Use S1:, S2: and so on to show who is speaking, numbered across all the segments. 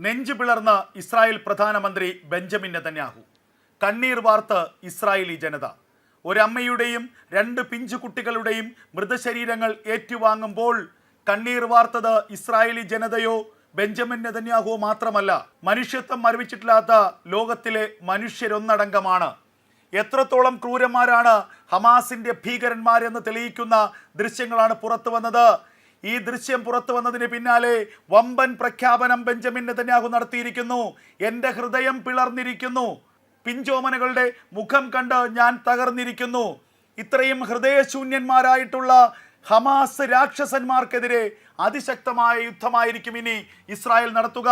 S1: നെഞ്ചു പിളർന്ന ഇസ്രായേൽ പ്രധാനമന്ത്രി ബെഞ്ചമിൻ നെതന്യാഹു. കണ്ണീർ വാർത്ത് ഇസ്രായേലി ജനത. ഒരമ്മയുടെയും രണ്ട് പിഞ്ചു കുട്ടികളുടെയും മൃതശരീരങ്ങൾ ഏറ്റുവാങ്ങുമ്പോൾ കണ്ണീർ വാർത്തത് ഇസ്രായേലി ജനതയോ ബെഞ്ചമിൻ നെതന്യാഹുവോ മാത്രമല്ല മനുഷ്യത്വം മരവിച്ചിട്ടില്ലാത്ത ലോകത്തിലെ മനുഷ്യരൊന്നടങ്കമാണ്. എത്രത്തോളം ക്രൂരന്മാരാണ് ഹമാസിന്റെ ഭീകരന്മാരെന്ന് തെളിയിക്കുന്ന ദൃശ്യങ്ങളാണ് പുറത്തു വന്നത് ഈ ദൃശ്യം പുറത്തു വന്നതിന് പിന്നാലെ വമ്പൻ പ്രഖ്യാപനം ബെഞ്ചമിൻ നെതന്യാഹു നടത്തിയിരിക്കുന്നു. എന്റെ ഹൃദയം പിളർന്നിരിക്കുന്നു. പിഞ്ചോമനകളുടെ മുഖം കണ്ട് ഞാൻ തകർന്നിരിക്കുന്നു. ഇത്രയും ഹൃദയശൂന്യന്മാരായിട്ടുള്ള ഹമാസ് രാക്ഷസന്മാർക്കെതിരെ അതിശക്തമായ യുദ്ധമായിരിക്കും ഇനി ഇസ്രായേൽ നടത്തുക.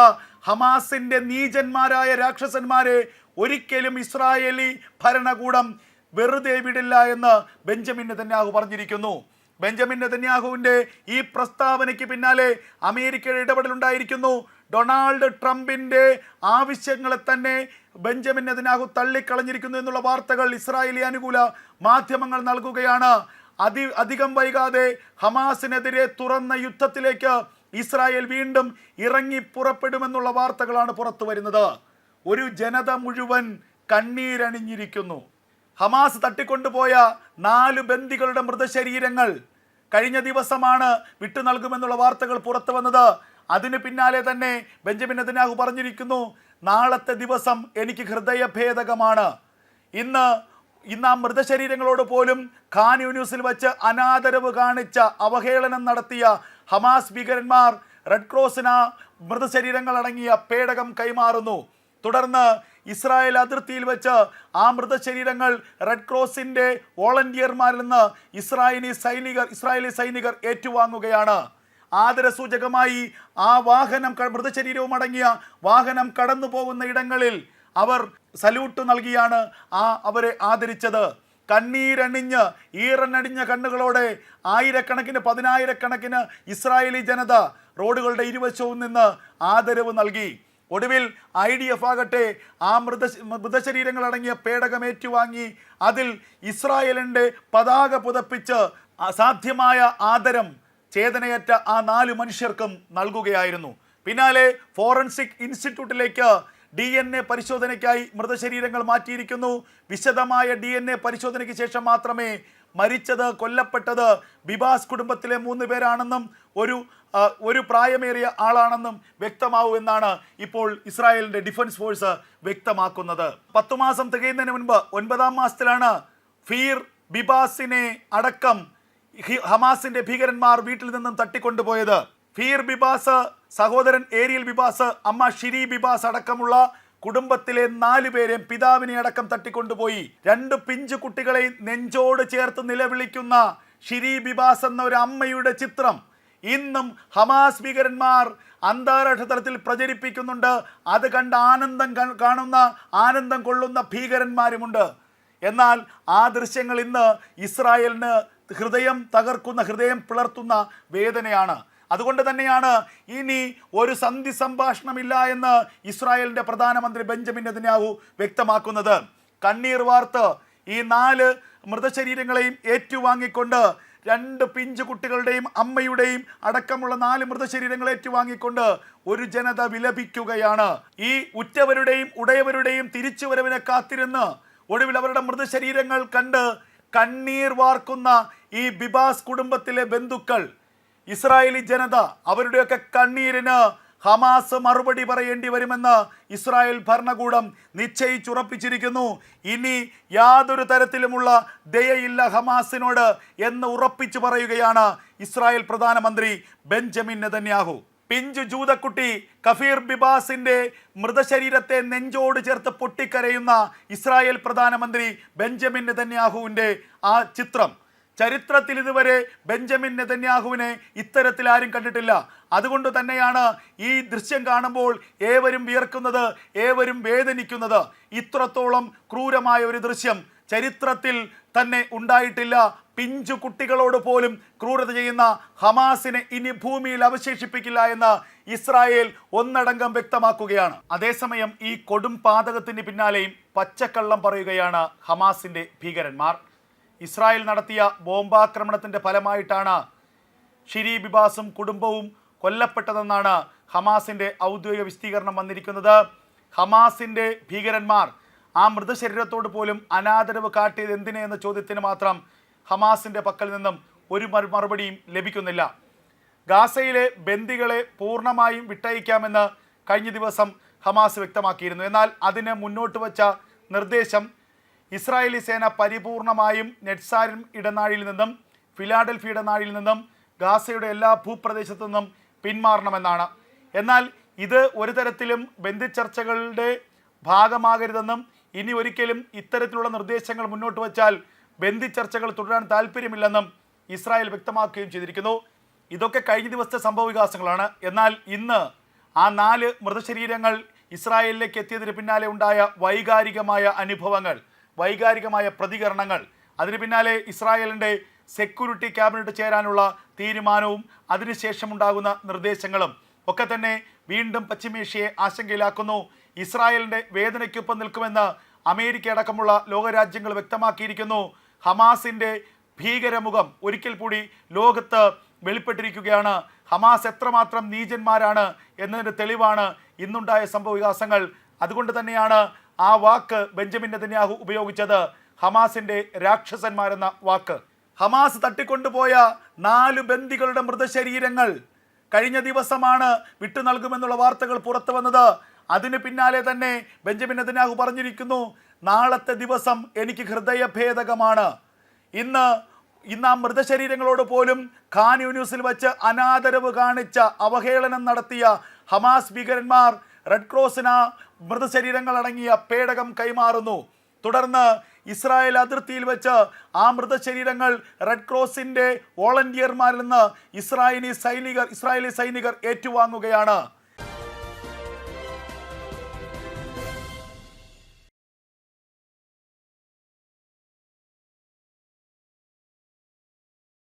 S1: ഹമാസിന്റെ നീചന്മാരായ രാക്ഷസന്മാരെ ഒരിക്കലും ഇസ്രായേലി ഭരണകൂടം വെറുതെ വിടില്ല എന്ന് ബെഞ്ചമിൻ നെതന്യാഹു പറഞ്ഞിരിക്കുന്നു. ബെഞ്ചമിൻ നെതന്യാഹുവിന്റെ ഈ പ്രസ്താവനയ്ക്ക് പിന്നാലെ അമേരിക്കയുടെ ഇടപെടലുണ്ടായിരിക്കുന്നു. ഡൊണാൾഡ് ട്രംപിന്റെ ആവശ്യങ്ങളെ തന്നെ ബെഞ്ചമിൻ നെതന്യാഹു തള്ളിക്കളഞ്ഞിരിക്കുന്നു എന്നുള്ള വാർത്തകൾ ഇസ്രായേലി അനുകൂല മാധ്യമങ്ങൾ നൽകുകയാണ്. അതി അധികം വൈകാതെ ഹമാസിനെതിരെ തുറന്ന യുദ്ധത്തിലേക്ക് ഇസ്രായേൽ വീണ്ടും ഇറങ്ങി പുറപ്പെടുമെന്നുള്ള വാർത്തകളാണ് പുറത്തു വരുന്നത് ഒരു ജനത മുഴുവൻ കണ്ണീരണിഞ്ഞിരിക്കുന്നു. ഹമാസ് തട്ടിക്കൊണ്ടുപോയ നാല് ബന്ദികളുടെ മൃതശരീരങ്ങൾ കഴിഞ്ഞ ദിവസമാണ് വിട്ടു നൽകുമെന്നുള്ള വാർത്തകൾ പുറത്തു വന്നത്. അതിന് പിന്നാലെ തന്നെ ബെഞ്ചമിൻ അതിനാഹു പറഞ്ഞിരിക്കുന്നു നാളത്തെ ദിവസം എനിക്ക് ഹൃദയഭേദകമാണ്. ഇന്ന് ഇന്ന് ആ മൃതശരീരങ്ങളോട് പോലും ഖാൻ യൂണിവേഴ്സിൽ വച്ച് അനാദരവ് കാണിച്ച അവഹേളനം നടത്തിയ ഹമാസ് ഭീകരന്മാർ റെഡ് ക്രോസിന് മൃതശരീരങ്ങൾ അടങ്ങിയ പേടകം കൈമാറുന്നു. തുടർന്ന് ഇസ്രായേൽ അതിർത്തിയിൽ വെച്ച് ആ മൃതശരീരങ്ങൾ റെഡ് ക്രോസിന്റെ വോളണ്ടിയർമാരിൽ നിന്ന് ഇസ്രായേലി സൈനികർ ഇസ്രായേലി സൈനികർ ഏറ്റുവാങ്ങുകയാണ്. ആദരസൂചകമായി ആ വാഹനം മൃതശരീരവും അടങ്ങിയ വാഹനം കടന്നു പോകുന്ന ഇടങ്ങളിൽ അവർ സല്യൂട്ട് നൽകിയാണ് ആ അവരെ ആദരിച്ചത്. കണ്ണീരണിഞ്ഞ് ഈറനണിഞ്ഞ കണ്ണുകളോടെ ആയിരക്കണക്കിന് പതിനായിരക്കണക്കിന് ഇസ്രായേലി ജനത റോഡുകളുടെ ഇരുവശവും നിന്ന് ആദരവ് നൽകി. ഒടുവിൽ ഐ ഡി എഫ് ആകട്ടെ ആ മൃത മൃതശരീരങ്ങൾ അടങ്ങിയ പേടകം ഏറ്റുവാങ്ങി അതിൽ ഇസ്രായേലിന്റെ പതാക പുതപ്പിച്ച് അസാധ്യമായ ആദരം ചേതനയറ്റ ആ നാല് മനുഷ്യർക്കും നൽകുകയായിരുന്നു. പിന്നാലെ ഫോറൻസിക് ഇൻസ്റ്റിറ്റ്യൂട്ടിലേക്ക് ഡി എൻ എ പരിശോധനയ്ക്കായി മൃതശരീരങ്ങൾ മാറ്റിയിരിക്കുന്നു. വിശദമായ ഡി എൻ എ പരിശോധനയ്ക്ക് ശേഷം മാത്രമേ മരിച്ചത് കൊല്ലപ്പെട്ടത് ബിബാസ് കുടുംബത്തിലെ മൂന്ന് പേരാണെന്നും ഒരു ഒരു പ്രായമേറിയ ആളാണെന്നും വ്യക്തമാവൂ എന്നാണ് ഇപ്പോൾ ഇസ്രായേലിന്റെ ഡിഫൻസ് ഫോഴ്സ് വ്യക്തമാക്കുന്നത്. പത്തു മാസം തികയുന്നതിന് മുൻപ് ഒൻപതാം മാസത്തിലാണ് ഫീർ ബിബാസിനെ അടക്കം ഹമാസിന്റെ ഭീകരന്മാർ വീട്ടിൽ നിന്നും തട്ടിക്കൊണ്ടുപോയത്. ഫീർ ബിബാസ് സഹോദരൻ ഏരിയൽ ബിബാസ് അമ്മ ഷിരി ബിബാസ് അടക്കമുള്ള കുടുംബത്തിലെ നാലു പേരെയും പിതാവിനെ അടക്കം തട്ടിക്കൊണ്ടുപോയി. രണ്ട് പിഞ്ചു കുട്ടികളെ നെഞ്ചോട് ചേർത്ത് നിലവിളിക്കുന്ന ഷിരി ബിബാസ് എന്ന ഒരു അമ്മയുടെ ചിത്രം ഇന്നും ഹമാസ് ഭീകരന്മാർ അന്താരാഷ്ട്ര തലത്തിൽ പ്രചരിപ്പിക്കുന്നുണ്ട്. അത് കണ്ട് ആനന്ദം കാണുന്ന ആനന്ദം കൊള്ളുന്ന ഭീകരന്മാരുമുണ്ട്. എന്നാൽ ആ ദൃശ്യങ്ങൾ ഇന്ന് ഇസ്രായേലിന് ഹൃദയം തകർക്കുന്ന ഹൃദയം പിളർത്തുന്ന വേദനയാണ്. അതുകൊണ്ട് തന്നെയാണ് ഇനി ഒരു സന്ധി സംഭാഷണമില്ല എന്ന് ഇസ്രായേലിന്റെ പ്രധാനമന്ത്രി ബെഞ്ചമിൻ നെതന്യാഹു വ്യക്തമാക്കുന്നത്. കണ്ണീർ വാർത്ത് ഈ നാല് മൃതശരീരങ്ങളെയും ഏറ്റുവാങ്ങിക്കൊണ്ട് രണ്ട് പിഞ്ചു കുട്ടികളുടെയും അമ്മയുടെയും അടക്കമുള്ള നാല് മൃതശരീരങ്ങൾ ഏറ്റുവാങ്ങിക്കൊണ്ട് ഒരു ജനത വിലപിക്കുകയാണ്. ഈ ഉറ്റവരുടെയും ഉടയവരുടെയും തിരിച്ചുവരവിനെ കാത്തിരുന്ന് ഒടുവിൽ അവരുടെ മൃതശരീരങ്ങൾ കണ്ട് കണ്ണീർ വാർക്കുന്ന ഈ ബിബാസ് കുടുംബത്തിലെ ബന്ധുക്കൾ ഇസ്രായേലി ജനത അവരുടെയൊക്കെ കണ്ണീരിന് ഹമാസ് മറുപടി പറയേണ്ടി വരുമെന്ന് ഇസ്രായേൽ ഭരണകൂടം നിശ്ചയിച്ചുറപ്പിച്ചിരിക്കുന്നു. ഇനി യാതൊരു തരത്തിലുമുള്ള ദയയില്ല ഹമാസിനോട് എന്ന് ഉറപ്പിച്ചു പറയുകയാണ് ഇസ്രായേൽ പ്രധാനമന്ത്രി ബെഞ്ചമിൻ നെതന്യാഹു. പിഞ്ചു ജൂതക്കുട്ടി കഫീർ ബിബാസിന്റെ മൃതശരീരത്തെ നെഞ്ചോട് ചേർത്ത് പൊട്ടിക്കരയുന്ന ഇസ്രായേൽ പ്രധാനമന്ത്രി ബെഞ്ചമിൻ നെതന്യാഹുവിന്റെ ആ ചിത്രം. ചരിത്രത്തിൽ ഇതുവരെ ബെഞ്ചമിൻ നെതന്യാഹുവിനെ ഇത്തരത്തിൽ ആരും കണ്ടിട്ടില്ല. അതുകൊണ്ട് തന്നെയാണ് ഈ ദൃശ്യം കാണുമ്പോൾ ഏവരും വിയർക്കുന്നത് ഏവരും വേദനിക്കുന്നത്. ഇത്രത്തോളം ക്രൂരമായ ഒരു ദൃശ്യം ചരിത്രത്തിൽ തന്നെ ഉണ്ടായിട്ടില്ല. പിഞ്ചു കുട്ടികളോട് പോലും ക്രൂരത ചെയ്യുന്ന ഹമാസിനെ ഇനി ഭൂമിയിൽ അവശേഷിപ്പിക്കില്ല എന്ന് ഇസ്രായേൽ ഒന്നടങ്കം വ്യക്തമാക്കുകയാണ്. അതേസമയം ഈ കൊടും പാതകത്തിന് പിന്നാലെയും പച്ചക്കള്ളം പറയുകയാണ് ഹമാസിന്റെ ഭീകരന്മാർ. ഇസ്രായേൽ നടത്തിയ ബോംബാക്രമണത്തിന്റെ ഫലമായിട്ടാണ് ഷിരി ബിബാസും കുടുംബവും കൊല്ലപ്പെട്ടതെന്നാണ് ഹമാസിന്റെ ഔദ്യോഗിക വിശദീകരണം വന്നിരിക്കുന്നത്. ഹമാസിന്റെ ഭീകരന്മാർ ആ മൃതശരീരത്തോട് പോലും അനാദരവ് കാട്ടിയത് എന്തിനെ എന്ന ചോദ്യത്തിന് മാത്രം ഹമാസിന്റെ പക്കൽ നിന്നും ഒരു മറുപടിയും ലഭിക്കുന്നില്ല. ഗാസയിലെ ബന്ദികളെ പൂർണമായും വിട്ടയക്കാമെന്ന് കഴിഞ്ഞ ദിവസം ഹമാസ് വ്യക്തമാക്കിയിരുന്നു. എന്നാൽ അതിന് മുന്നോട്ട് വച്ച നിർദ്ദേശം ഇസ്രായേലി സേന പരിപൂർണമായും നെറ്റ്സാരിൻ ഇടനാഴിയിൽ നിന്നും ഫിലാഡൽഫി ഇടനാഴിയിൽ നിന്നും ഗാസയുടെ എല്ലാ ഭൂപ്രദേശത്തു നിന്നും പിന്മാറണമെന്നാണ്. എന്നാൽ ഇത് ഒരു തരത്തിലും ബന്ധുചർച്ചകളുടെ ഭാഗമാകരുതെന്നും ഇനി ഒരിക്കലും ഇത്തരത്തിലുള്ള നിർദ്ദേശങ്ങൾ മുന്നോട്ട് വച്ചാൽ ബന്ധുചർച്ചകൾ തുടരാൻ താല്പര്യമില്ലെന്നും ഇസ്രായേൽ വ്യക്തമാക്കുകയും ചെയ്തിരിക്കുന്നു. ഇതൊക്കെ കഴിഞ്ഞ ദിവസത്തെ സംഭവവികാസങ്ങളാണ്. എന്നാൽ ഇന്ന് ആ നാല് മൃതശരീരങ്ങൾ ഇസ്രായേലിലേക്ക് എത്തിയതിന് പിന്നാലെ ഉണ്ടായ വൈകാരികമായ അനുഭവങ്ങൾ വൈകാരികമായ പ്രതികരണങ്ങൾ. അതിന് പിന്നാലെ ഇസ്രായേലിന്റെ സെക്യൂരിറ്റി ക്യാബിനറ്റ് ചേരാനുള്ള തീരുമാനവും അതിനുശേഷം ഉണ്ടാകുന്ന നിർദ്ദേശങ്ങളും ഒക്കെ തന്നെ വീണ്ടും പശ്ചിമേഷ്യയെ ആശങ്കയിലാക്കുന്നു. ഇസ്രായേലിന്റെ വേദനയ്ക്കൊപ്പം നിൽക്കുമെന്ന് അമേരിക്ക അടക്കമുള്ള ലോകരാജ്യങ്ങൾ വ്യക്തമാക്കിയിരിക്കുന്നു. ഹമാസിന്റെ ഭീകരമുഖം ഒരിക്കൽ കൂടി ലോകത്ത് വെളിപ്പെട്ടിരിക്കുകയാണ്. ഹമാസ് എത്രമാത്രം നീചന്മാരാണ് എന്നതിന്റെ തെളിവാണ് ഇന്നുണ്ടായ സംഭവ വികാസങ്ങൾ അതുകൊണ്ട് തന്നെയാണ് ആ വാക്ക് ബെഞ്ചമിൻ നെതന്യാഹു ഉപയോഗിച്ചത് ഹമാസിന്റെ രാക്ഷസന്മാരെന്ന വാക്ക്. ഹമാസ് തട്ടിക്കൊണ്ടുപോയ നാല് ബന്ദികളുടെ മൃതശരീരങ്ങൾ കഴിഞ്ഞ ദിവസമാണ് വിട്ടു നൽകുമെന്നുള്ള വാർത്തകൾ പുറത്തു വന്നത്. അതിന് പിന്നാലെ തന്നെ ബെഞ്ചമിൻ നെതന്യാഹു പറഞ്ഞിരിക്കുന്നു നാളത്തെ ദിവസം എനിക്ക് ഹൃദയഭേദകമാണ്. ഇന്ന് ഇന്ന് ആ മൃതശരീരങ്ങളോട് പോലും ഖാൻ യൂണിവേഴ്സിൽ വച്ച് അനാദരവ് കാണിച്ച അവഹേളനം നടത്തിയ ഹമാസ് ഭീകരന്മാർ റെഡ് ക്രോസിന് മൃതശരീരങ്ങൾ അടങ്ങിയ പേടകം കൈമാറുന്നു. തുടർന്ന് ഇസ്രായേൽ അതിർത്തിയിൽ വെച്ച് ആ മൃതശരീരങ്ങൾ റെഡ് ക്രോസിന്റെ വോളണ്ടിയർമാരിൽ നിന്ന് ഇസ്രായേലി സൈനികർ ഇസ്രായേലി സൈനികർ ഏറ്റുവാങ്ങുകയാണ്.